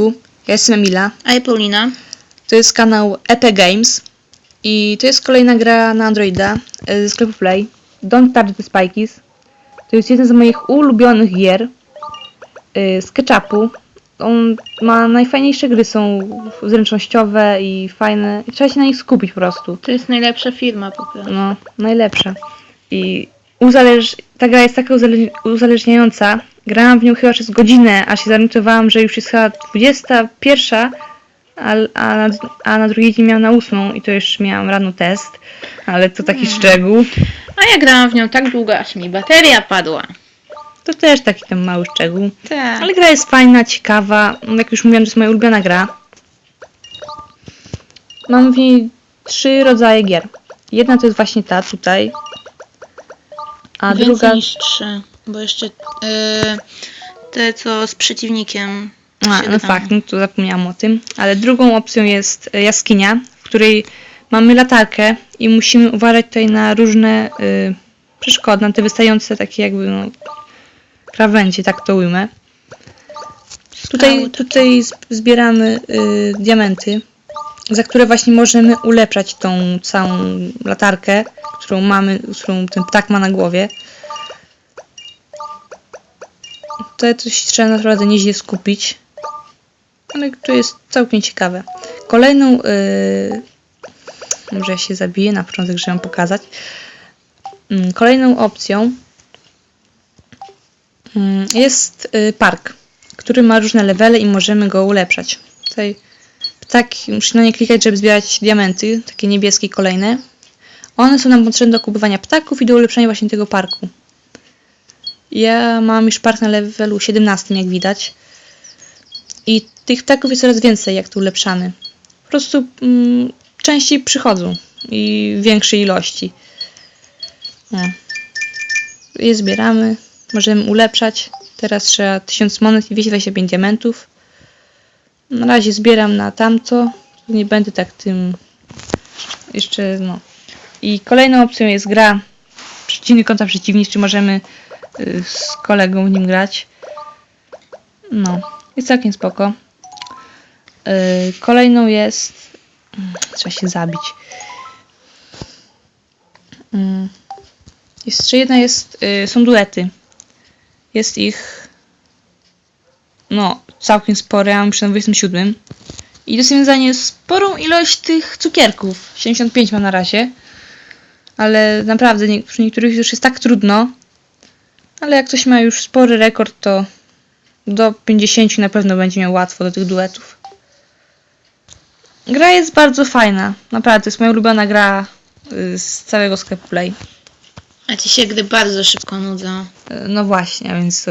odcinku. Ja jestem Emila. A ja Paulina. To jest kanał EP Games. I to jest kolejna gra na Androida e, ze sklepu Play. Don't Touch the Spikies. To jest jeden z moich ulubionych gier e, z ketchupu. On ma najfajniejsze gry, są zręcznościowe i fajne. I trzeba się na nich skupić po prostu. To jest najlepsza firma po prostu. No, najlepsza. I uzależ... ta gra jest taka uzale... uzależniająca. Grałam w nią chyba przez godzinę, aż się zorientowałam, że już jest chyba 21, a, a, na, a na drugi dzień miałam na ósmą i to już miałam rano test, ale to taki szczegół. A ja grałam w nią tak długo, aż mi bateria padła. To też taki tam mały szczegół. Tak. Ale gra jest fajna, ciekawa. Jak już mówiłam, to jest moja ulubiona gra. Mam w niej trzy rodzaje gier. Jedna to jest właśnie ta tutaj. A Więcej druga. niż trzy. Bo jeszcze yy, te, co z przeciwnikiem. A, no fakt, no to zapomniałam o tym. Ale drugą opcją jest e, jaskinia, w której mamy latarkę i musimy uważać tutaj na różne y, przeszkody, na te wystające takie jakby no, krawędzie, tak to ujmę. Tutaj, tutaj zbieramy y, diamenty, za które właśnie możemy ulepszać tą całą latarkę, którą mamy, którą ten ptak ma na głowie. Tutaj coś trzeba naprawdę nieźle skupić. Ale to jest całkiem ciekawe. Kolejną. Yy, może ja się zabiję na początek, żeby wam pokazać. Mm, Kolejną opcją mm, jest y, park, który ma różne levele i możemy go ulepszać. Tutaj ptak, muszę na nie klikać, żeby zbierać diamenty, takie niebieskie kolejne. One są nam potrzebne do kupowania ptaków i do ulepszenia właśnie tego parku. Ja mam już park na levelu 17, jak widać. I tych ptaków jest coraz więcej, jak to ulepszamy. Po prostu mm, częściej przychodzą i większej ilości. Je zbieramy, możemy ulepszać. Teraz trzeba 1000 monet i 225 diamentów. Na razie zbieram na tamto. Nie będę tak tym jeszcze, no. I kolejną opcją jest gra przeciwnik kontra przeciwnik, czy możemy z kolegą w nim grać. No, jest całkiem spoko. Y, Kolejną jest. mm, Trzeba się zabić. Mm, Jeszcze jedna jest. y, Są duety. Jest ich. No, całkiem sporo. Ja mam na 27. I do związania sporą ilość tych cukierków. 75 mam na razie. Ale naprawdę nie, przy niektórych już jest tak trudno. Ale jak ktoś ma już spory rekord, to do 50 na pewno będzie miał łatwo do tych duetów. Gra jest bardzo fajna. Naprawdę, to jest moja ulubiona gra y, z całego sklepu Play. A ci się gry bardzo szybko nudzą. Y, No właśnie, a więc to